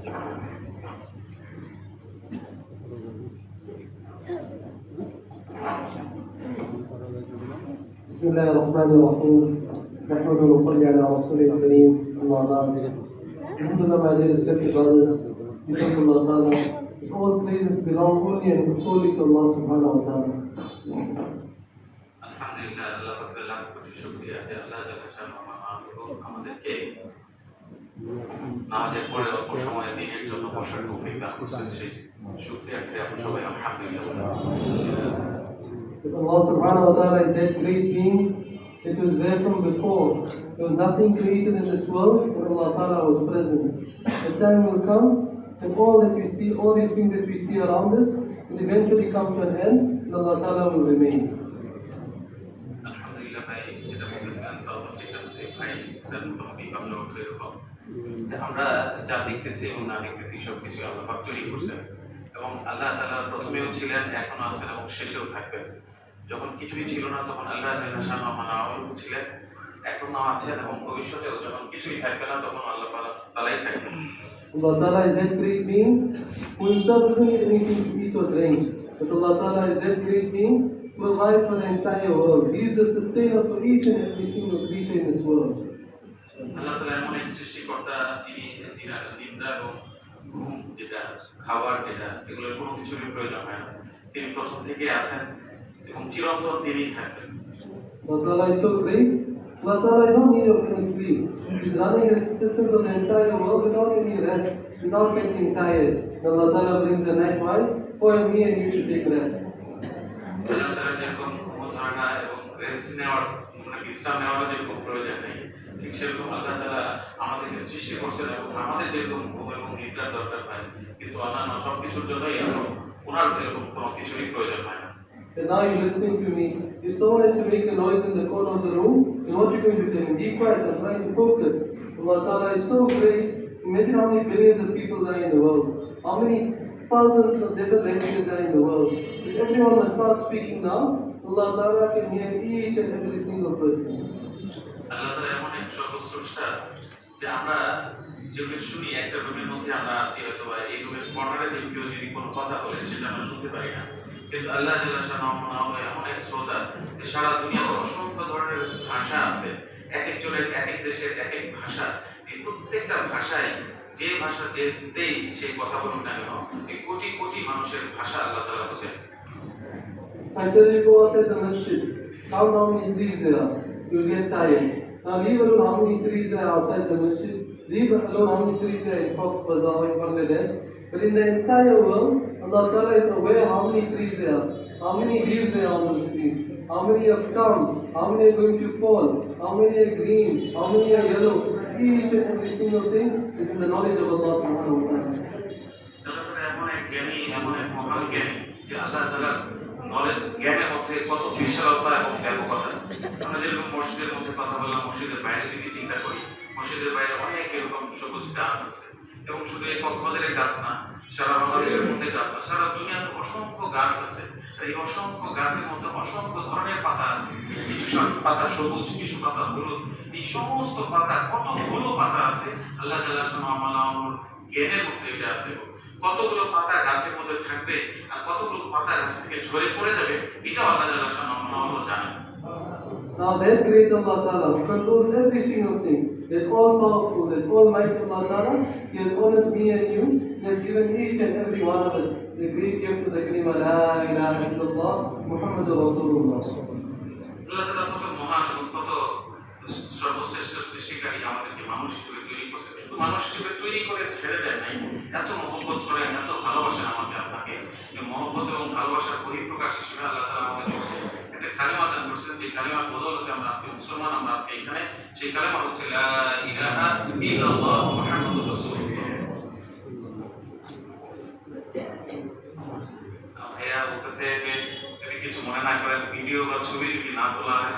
بسم الله الرحمن الرحيم نحمد ونصلي على رسوله الكريم اما بعد الحمد لله my dear respected brothers because Allah Ta'ala all praises belong only and solely to Allah subhanahu wa ta'ala الحمد لله رب العالمين شكرا يا الله جل شانه নামাজের পরে অল্প সময় দিনের জন্য বসার তৌফিক দান করছেন সেই শুকরিয়াকে আমরা সবাই আলহামদুলিল্লাহ বলি। If Allah Subhanahu wa Ta'ala is that great being, it was there from before. There was nothing created in this world when Allah Ta'ala was present. The time will come and all that we see, all these things that we see around us, will eventually come to an end and Allah Ta'ala will remain. যা দেখতেছি এবং না দেখতেছি সব কিছু আল্লাহ পাক তৈরি করছেন এবং আল্লাহ তাআলা প্রথমেও ছিলেন এখনও আছেন এবং শেষেও থাকবেন যখন কিছুই ছিল না তখন আল্লাহ তাআলা শাহ মানাও ছিলেন এখনও আছেন এবং ভবিষ্যতেও যখন কিছুই থাকবে না তখন আল্লাহ তালাই থাকবেন great being who himself doesn't need anything to eat or drink. But Allah Ta'ala is that great being who provides for the entire world. He is the sustainer for each and every single creature in this world. আল্লাহ তাআলা এমন এক সৃষ্টিকর্তা যিনি যিনি নিদ্রা এবং ঘুম যেটা খাবার যেটা এগুলোর কোনো কিছুরই প্রয়োজন হয় না তিনি প্রথম থেকে আছেন এবং চিরন্তন তিনিই থাকবেন Allah Ta'ala is so great. Allah Ta'ala is not need of any sleep. He's running the systems of the entire world without any rest, without getting tired. And Allah Ta'ala brings the night why? For me and you to take rest. আল্লাহ তাআলা যেরকম ঘুম ধরে না এবং rest নেওয়ার মানে বিশ্রাম নেওয়ারও যেরকম প্রয়োজন নেই ঠিক সেরকম আল্লাহ তাআলা আমাদেরকে সৃষ্টি করছেন এবং আমাদের যেরকম ঘুম এবং নিদ্রার দরকার হয় কিন্তু অন্যান্য সব কিছুর জন্যই এরকম ওনার এরকম কোনো কিছুরই প্রয়োজন হয় না And now you're listening to me. If someone has to make a noise in the corner of the room, then what you're going to tell him? Be quiet, I'm trying to focus. Allah Ta'ala is so great. Imagine how many billions of people are in the world. How many thousands of different languages are in the world. If everyone must start speaking now, Allah Ta'ala can hear each and every single person. যে যে সারা অসংখ্য ধরনের ভাষা আছে। এক এক ভাষা। প্রত্যেকটা ভাষায় যে ভাষা যেতেই সে কথা বলুক না কেন কোটি কোটি মানুষের ভাষা আল্লাহ তাআলা বোঝেন। I tell you go outside the masjid. Count how many trees there are. You'll get tired. Now leave alone how many trees there are outside the masjid. Leave alone how many trees there are in Cox's Bazar or in Bangladesh. But in the entire world, Allah Ta'ala is aware how many trees there are. How many leaves there are on those trees. How many have come. How many are going to fall. How many are green. How many are yellow. Each and every single thing is in the knowledge of Allah Subhanahu wa Ta'ala. আল্লাহ তাআলা এমন এক জ্ঞানী এমন এক মহান জ্ঞানী যে আল্লাহ তাআলা জ্ঞানের মধ্যে কত বিশালতা এবং ব্যাপকতা। আমরা যেরকম মসজিদের মধ্যে কথা বললাম, মসজিদের বাইরে যদি চিন্তা করি, মসজিদের বাইরে অনেক এরকম সবুজ গাছ আছে। এবং শুধু এই কক্সবাজারের গাছ না, সারা বাংলাদেশের মধ্যে গাছ না, সারা দুনিয়াতে অসংখ্য গাছ আছে। এই অসংখ্য গাছের মধ্যে অসংখ্য ধরনের পাতা আছে। কিছু পাতা সবুজ, কিছু পাতা হলুদ। এই সমস্ত পাতা, কতগুলো পাতা আছে? আল্লাহ সুবহানাহু জ্ঞানের মধ্যে এটা আছে। কতগুলো পাতা গাছের মধ্যে থাকবে আর কতগুলো পাতা গাছ থেকে ঝরে পড়ে যাবে এটাও আল্লাহ তাআলা সুবহানাহু জানেন Now that great Allah Ta'ala who controls every single thing, that all powerful, that almighty Allah Ta'ala, He has honored me and you, He has given each and every one of us the great gift of the kalima La ilaha illallah Muhammadur Rasulullah. আল্লাহ তাআলা কত মহান এবং কত সর্বশ্রেষ্ঠ সৃষ্টিকারী আমাদেরকে মানুষ হিসেবে তৈরি করছেন শুধু মানুষ হিসেবে তৈরি করে ছেড়ে দেন নাই, এত মহব্বত করেন, এত ভালোবাসেন আমাকে আপনাকে মহব্বত এবং ভালোবাসার বহিঃপ্রকাশ হিসেবে আল্লাহ তাআলা আমাদেরকে একটা কালেমা দান করছেন, যে কালেমার বদৌলতে আমরা আজকে মুসলমান, আমরা আজকে এখানে, সেই কালেমা হচ্ছে ভাইয়া বলতেছে যে, যদি কিছু মনে না করেন, ভিডিও বা ছবি যদি না তোলা হয়